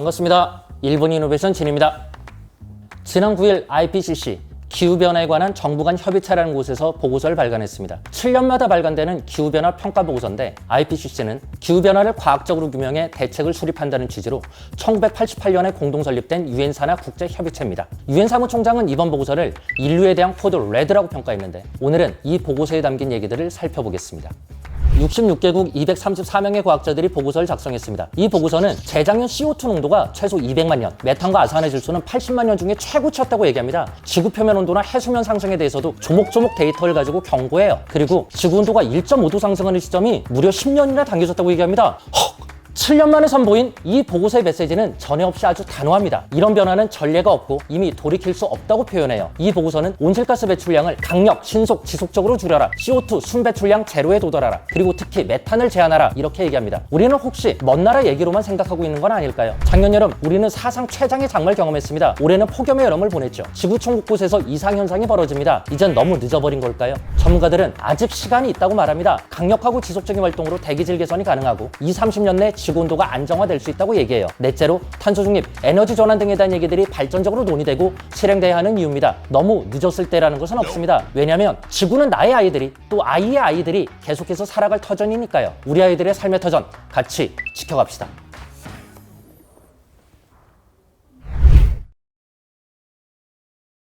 반갑습니다. 일본 이노베이션 진입니다. 지난 9일 IPCC 기후변화에 관한 정부 간 협의체라는 곳에서 보고서를 발간했습니다. 7년마다 발간되는 기후변화 평가 보고서인데 IPCC는 기후변화를 과학적으로 규명해 대책을 수립한다는 취지로 1988년에 공동 설립된 유엔 산하 국제 협의체입니다. 유엔 사무총장은 이번 보고서를 인류에 대한 코드 레드라고 평가했는데 오늘은 이 보고서에 담긴 얘기들을 살펴보겠습니다. 66개국 234명의 과학자들이 보고서를 작성했습니다. 이 보고서는 재작년 CO2 농도가 최소 200만 년, 메탄과 아산의 질소는 80만 년 중에 최고치였다고 얘기합니다. 지구 표면 온도나 해수면 상승에 대해서도 조목조목 데이터를 가지고 경고해요. 그리고 지구 온도가 1.5도 상승하는 시점이 무려 10년이나 당겨졌다고 얘기합니다. 헉! 7년 만에 선보인 이 보고서의 메시지는 전혀 없이 아주 단호합니다. 이런 변화는 전례가 없고 이미 돌이킬 수 없다고 표현해요. 이 보고서는 온실가스 배출량을 강력, 신속, 지속적으로 줄여라. CO2 순 배출량 제로에 도달하라. 그리고 특히 메탄을 제한하라. 이렇게 얘기합니다. 우리는 혹시 먼 나라 얘기로만 생각하고 있는 건 아닐까요? 작년 여름 우리는 사상 최장의 장마를 경험했습니다. 올해는 폭염의 여름을 보냈죠. 지구촌 곳곳에서 이상 현상이 벌어집니다. 이젠 너무 늦어버린 걸까요? 전문가들은 아직 시간이 있다고 말합니다. 강력하고 지속적인 활동으로 대기질 개선이 가능하고 2, 30년 내 지구 온도가 안정화될 수 있다고 얘기해요. 넷째로 탄소 중립, 에너지 전환 등에 대한 얘기들이 발전적으로 논의되고 실행돼야 하는 이유입니다. 너무 늦었을 때라는 것은 없습니다. 왜냐하면 지구는 나의 아이들이 또 아이의 아이들이 계속해서 살아갈 터전이니까요. 우리 아이들의 삶의 터전 같이 지켜갑시다.